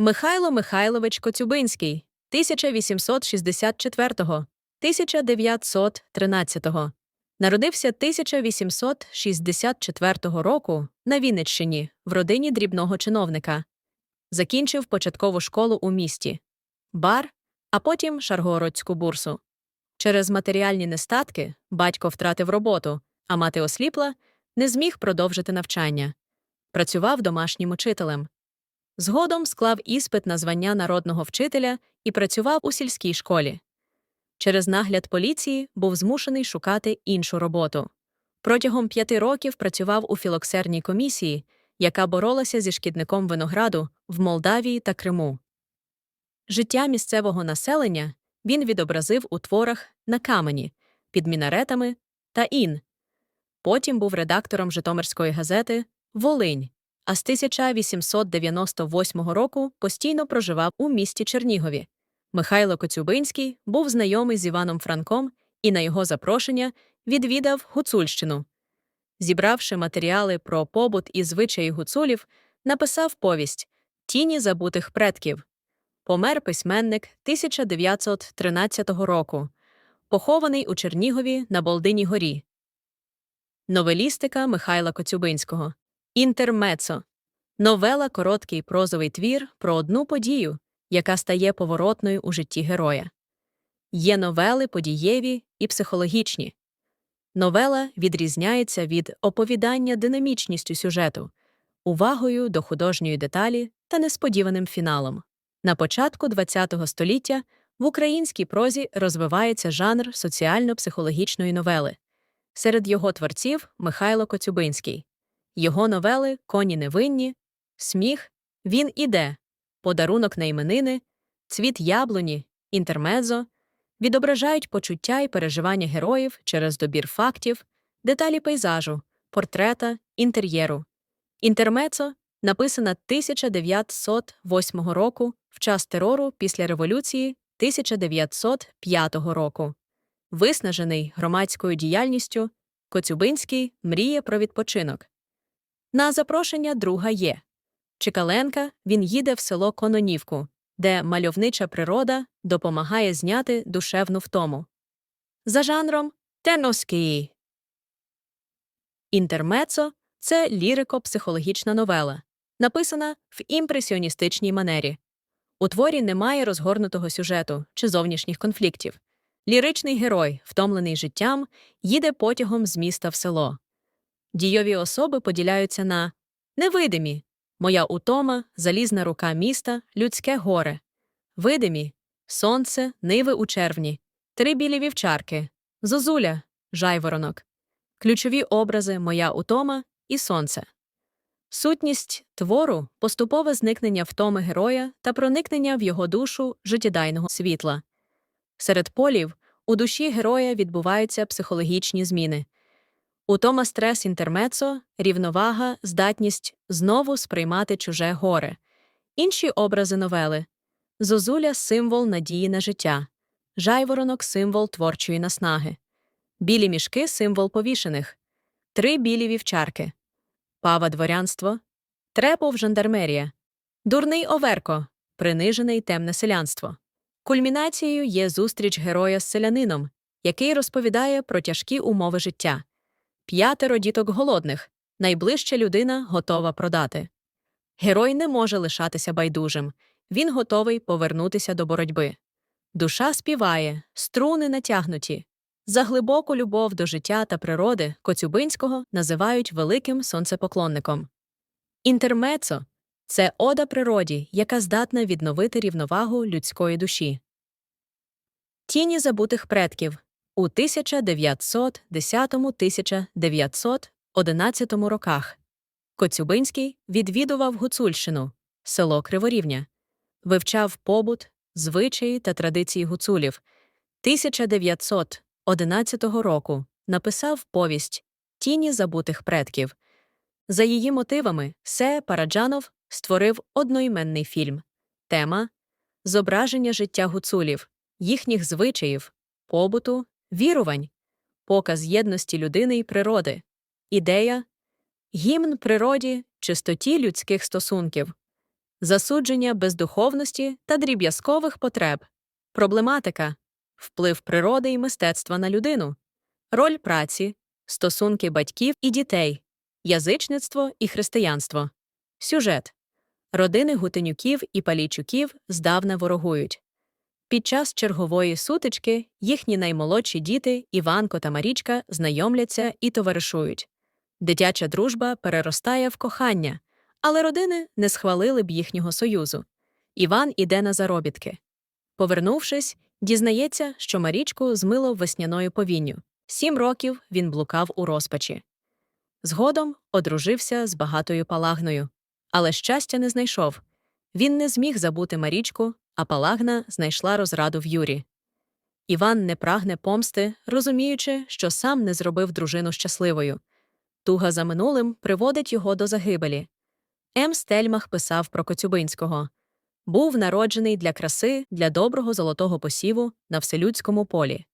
Михайло Михайлович Коцюбинський 1864-1913 Народився 1864 року на Вінниччині в родині дрібного чиновника. Закінчив початкову школу у місті, бар, а потім Шаргородську бурсу. Через матеріальні нестатки батько втратив роботу, а мати осліпла, не зміг продовжити навчання. Працював домашнім учителем. Згодом склав іспит на звання народного вчителя і працював у сільській школі. Через нагляд поліції був змушений шукати іншу роботу. Протягом п'яти років працював у філоксерній комісії, яка боролася зі шкідником винограду в Молдавії та Криму. Життя місцевого населення він відобразив у творах на камені, під мінаретами та ін. Потім був редактором Житомирської газети Волинь, а з 1898 року постійно проживав у місті Чернігові. Михайло Коцюбинський був знайомий з Іваном Франком і на його запрошення відвідав Гуцульщину. Зібравши матеріали про побут і звичаї гуцулів, написав повість Тіні забутих предків. Помер письменник 1913 року, похований у Чернігові на Болдині горі. Новелістика Михайла Коцюбинського. Інтермецо. Новела короткий прозовий твір про одну подію, яка стає поворотною у житті героя. Є новели подієві і психологічні. Новела відрізняється від оповідання динамічністю сюжету, увагою до художньої деталі та несподіваним фіналом. На початку ХХ століття в українській прозі розвивається жанр соціально-психологічної новели. Серед його творців Михайло Коцюбинський. Його новели Коні невинні, Сміх, Він іде, Подарунок на іменини, Цвіт яблуні, Інтермезо відображають почуття і переживання героїв через добір фактів, деталі пейзажу, портрета, інтер'єру. Інтермецо написана 1908 року в час терору після революції 1905 року. Виснажений громадською діяльністю, Коцюбинський мріє про відпочинок. На запрошення друга є. Чекаленка він їде в село Кононівку, де мальовнича природа допомагає зняти душевну втому. За жанром Теноскії. Інтермецо це лірико-психологічна новела, написана в імпресіоністичній манері. У творі немає розгорнутого сюжету чи зовнішніх конфліктів. Ліричний герой, втомлений життям, їде потягом з міста в село. Дійові особи поділяються на невидимі моя утома, залізна рука міста, людське горе, видимі сонце, ниви у червні, три білі вівчарки, зозуля, жайворонок, ключові образи Моя утома і сонце. Сутність твору поступове зникнення втоми героя та проникнення в його душу життєдайного світла. Серед полів у душі героя відбуваються психологічні зміни. Утома стрес інтермецо, рівновага, здатність знову сприймати чуже горе, інші образи новели. Зозуля символ надії на життя, жайворонок символ творчої наснаги, білі мішки символ повішених, три білі вівчарки, пава дворянство, трепов жандармерія, дурний оверко, принижене й темне селянство. Кульмінацією є зустріч героя з селянином, який розповідає про тяжкі умови життя. П'ятеро діток голодних, найближча людина готова продати. Герой не може лишатися байдужим, він готовий повернутися до боротьби. Душа співає, струни натягнуті. За глибоку любов до життя та природи Коцюбинського називають великим сонцепоклонником. Інтермецо це ода природі, яка здатна відновити рівновагу людської душі. Тіні забутих предків у 1910-1911 роках Коцюбинський відвідував Гуцульщину, село Криворівня, вивчав побут, звичаї та традиції гуцулів. 1911 року написав повість Тіні забутих предків. За її мотивами Се Параджанов створив одноіменний фільм Тема Зображення життя гуцулів, їхніх звичаїв, побуту, вірувань, показ єдності людини і природи, ідея, гімн природі, чистоті людських стосунків. засудження бездуховності та дріб'язкових потреб, проблематика, вплив природи і мистецтва на людину, роль праці, стосунки батьків і дітей, язичництво і християнство, сюжет. Родини Гутенюків і Палійчуків здавна ворогують. Під час чергової сутички їхні наймолодші діти Іванко та Марічка знайомляться і товаришують. Дитяча дружба переростає в кохання, але родини не схвалили б їхнього союзу. Іван іде на заробітки. Повернувшись, дізнається, що Марічку змило весняною повінню. Сім років він блукав у розпачі. Згодом одружився з багатою палагною, але щастя не знайшов. Він не зміг забути Марічку, а палагна знайшла розраду в Юрі. Іван не прагне помсти, розуміючи, що сам не зробив дружину щасливою. Туга за минулим приводить його до загибелі. М. Стельмах писав про Коцюбинського був народжений для краси, для доброго золотого посіву на вселюдському полі.